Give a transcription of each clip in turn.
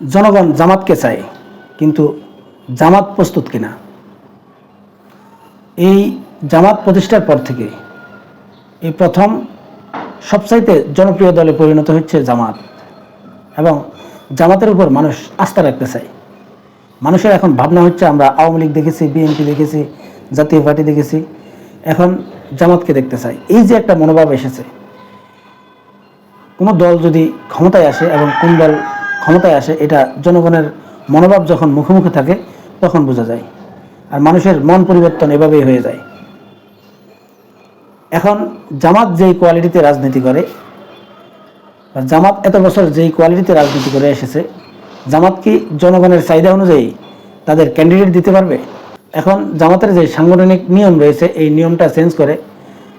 জনগণ জামাতকে চায়, কিন্তু জামাত প্রস্তুত কিনা? এই জামাত প্রতিষ্ঠার পর থেকে এই প্রথম সবচাইতে জনপ্রিয় দলে পরিণত হচ্ছে জামাত এবং জামাতের উপর মানুষ আস্থা রাখতে চায়। মানুষের এখন ভাবনা হচ্ছে, আমরা আওয়ামী লীগ দেখেছি, বিএনপি দেখেছি, জাতীয় পার্টি দেখেছি, এখন জামাতকে দেখতে চাই। এই যে একটা মনোভাব এসেছে, কোনো দল যদি ক্ষমতায় আসে এবং কোন দল ক্ষমতায় আসে, এটা জনগণের মনোভাব যখন মুখোমুখি থাকে, তখন বোঝা যায়। আর মানুষের মন পরিবর্তন এভাবেই হয়ে যায়। এখন জামাত যেই কোয়ালিটিতে রাজনীতি করে জামাত এত বছর যেই কোয়ালিটিতে রাজনীতি করে এসেছে, জামাত কি জনগণের চাহিদা অনুযায়ী তাদের ক্যান্ডিডেট দিতে পারবে? এখন জামাতের যে সাংগঠনিক নিয়ম রয়েছে, এই নিয়মটা চেঞ্জ করে,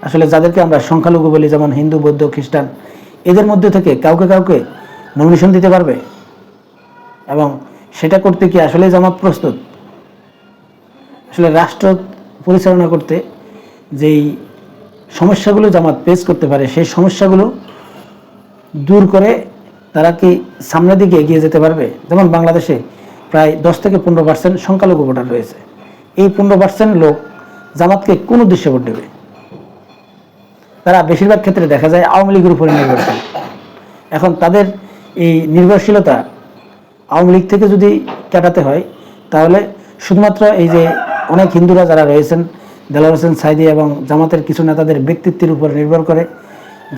আসলে যাদেরকে আমরা সংখ্যালঘু বলি, যেমন হিন্দু, বৌদ্ধ, খ্রিস্টান, এদের মধ্যে থেকে কাউকে কাউকে নমিনেশন দিতে পারবে? এবং সেটা করতে কি আসলে জামাত প্রস্তুত? আসলে রাষ্ট্র পরিচালনা করতে যেই সমস্যাগুলো জামাত পেশ করতে পারে, সেই সমস্যাগুলো দূর করে তারা কি সামনের দিকে এগিয়ে যেতে পারবে? যেমন বাংলাদেশে প্রায় দশ থেকে পনেরো পার্সেন্ট সংখ্যালঘু ভোটার রয়েছে। এই পনেরো পার্সেন্ট লোক জামাতকে কোন উদ্দেশ্যে ভোট দেবে? তারা বেশিরভাগ ক্ষেত্রে দেখা যায় আওয়ামী লীগের উপরে নির্ভরশীল। এখন তাদের এই নির্ভরশীলতা আওয়ামী লীগ থেকে যদি কাটাতে হয়, তাহলে শুধুমাত্র এই যে অনেক হিন্দুরা যারা রয়েছেন দেলার হোসেন সাইদি এবং জামাতের কিছু নেতাদের ব্যক্তিত্বের উপর নির্ভর করে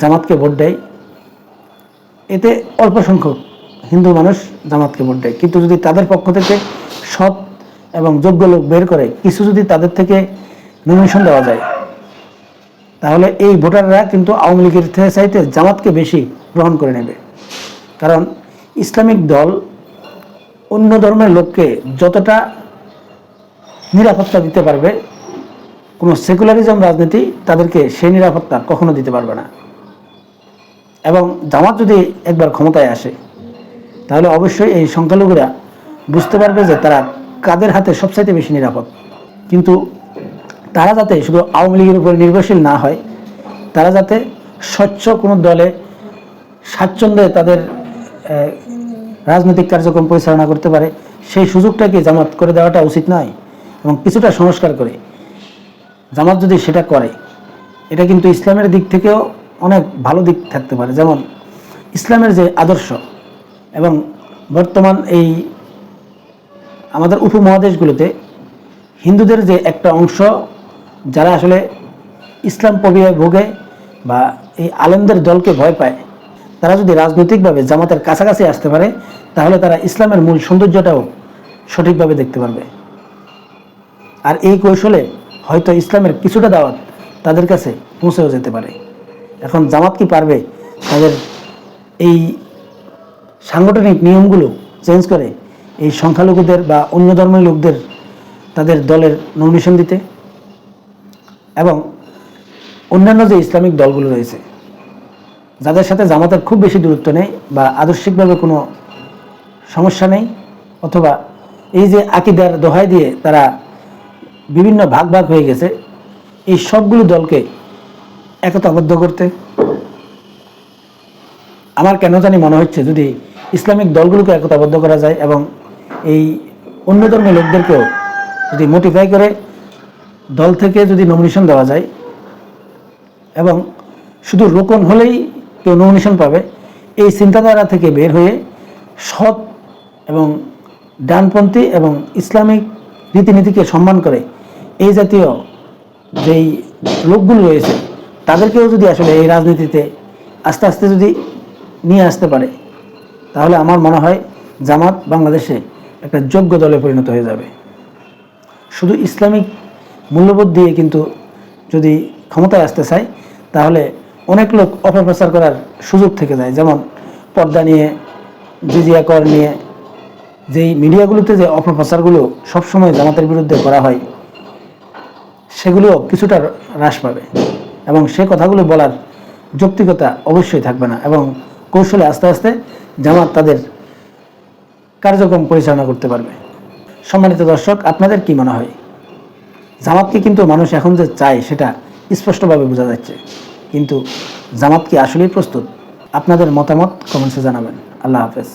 জামাতকে ভোট দেয়, এতে অল্প সংখ্যক হিন্দু মানুষ জামাতকে ভোট দেয়। কিন্তু যদি তাদের পক্ষ থেকে সৎ এবং যোগ্য লোক বের করে, কিছু যদি তাদের থেকে নমিনেশন দেওয়া যায়, তাহলে এই ভোটাররা কিন্তু আওয়ামী লীগের চাইতে জামাতকে বেশি গ্রহণ করে নেবে। কারণ ইসলামিক দল অন্য ধর্মের লোককে যতটা নিরাপত্তা দিতে পারবে, কোনো সেকুলারিজম রাজনীতি তাদেরকে সেই নিরাপত্তা কখনো দিতে পারবে না। এবং জামাত যদি একবার ক্ষমতায় আসে, তাহলে অবশ্যই এই সংখ্যালঘুরা বুঝতে পারবে যে তারা কাদের হাতে সবচাইতে বেশি নিরাপদ। কিন্তু তারা যাতে শুধু আওয়ামী লীগের উপর নির্ভরশীল না হয়, তারা যাতে স্বচ্ছ কোনো দলে স্বাচ্ছন্দ্যে তাদের রাজনৈতিক কার্যক্রম পরিচালনা করতে পারে, সেই সুযোগটাকে জামাত করে দেওয়াটা উচিত নয় এবং কিছুটা সংস্কার করে। জামাত যদি সেটা করে, এটা কিন্তু ইসলামের দিক থেকেও অনেক ভালো দিক থাকতে পারে। যেমন ইসলামের যে আদর্শ এবং বর্তমান এই আমাদের উপমহাদেশগুলোতে হিন্দুদের যে একটা অংশ যারা আসলে ইসলাম পবিয়ায় ভোগে বা এই আলেমদের দলকে ভয় পায় তারা যদি রাজনৈতিকভাবে জামাতের কাছাকাছি আসতে পারে, তাহলে তারা ইসলামের মূল সৌন্দর্যটাও সঠিকভাবে দেখতে পারবে। আর এই কৌশলে হয়তো ইসলামের কিছুটা দাওয়াত তাদের কাছে পৌঁছেও যেতে পারে। এখন জামাত কি পারবে তাদের এই সাংগঠনিক নিয়মগুলো চেঞ্জ করে এই সংখ্যালঘুদের বা অন্য ধর্মের লোকদের তাদের দলের নমিনেশন দিতে? এবং অন্যান্য যে ইসলামিক দলগুলো রয়েছে যাদের সাথে জামাতের খুব বেশি দূরত্ব নেই বা আদর্শিকভাবে কোনো সমস্যা নেই, অথবা এই যে আকিদার দোহাই দিয়ে তারা বিভিন্ন ভাগ ভাগ হয়ে গেছে, এই সবগুলো দলকে একতাবদ্ধ করতে আমার কেন জানি মনে হচ্ছে যদি ইসলামিক দলগুলোকে একতাবদ্ধ করা যায় এবং এই অন্য ধর্মের লোকদেরকেও যদি মোটিফাই করে দল থেকে যদি নমিনেশন দেওয়া যায় এবং শুধু রোকন হলেই কেউ নমিনেশন পাবে। এই চিন্তাধারা থেকে বের হয়ে সৎ এবং ডানপন্থী এবং ইসলামিক রীতিনীতিকে সম্মান করে এই জাতীয় যেই লোকগুলো রয়েছে, তাদেরকেও যদি আসলে এই রাজনীতিতে আস্তে আস্তে যদি নিয়ে আসতে পারে, তাহলে আমার মনে হয় জামাত বাংলাদেশে একটা যোগ্য দলে পরিণত হয়ে যাবে। শুধু ইসলামিক মূল্যবোধ দিয়ে কিন্তু যদি ক্ষমতায় আসতে চায়, তাহলে অনেক লোক অপপ্রচার করার সুযোগ থেকে যায়। যেমন পর্দা নিয়ে, জিজিয়া কর নিয়ে, যেই মিডিয়াগুলোতে যে অপপ্রচারগুলো সবসময় জামাতের বিরুদ্ধে করা হয় সেগুলো কিছুটা হ্রাস পাবে এবং সে কথাগুলো বলার যৌক্তিকতা অবশ্যই থাকবে না এবং কৌশলে আস্তে আস্তে জামাত তাদের কার্যক্রম পরিচালনা করতে পারবে। সম্মানিত দর্শক, আপনাদের কি মনে হয়? জামাতকে কিন্তু মানুষ এখন যে চায়, সেটা স্পষ্টভাবে বোঝা যাচ্ছে। কিন্তু জামাত কি আসলেই প্রস্তুত? আপনাদের মতামত কমেন্টসে জানাবেন। আল্লাহ হাফেজ।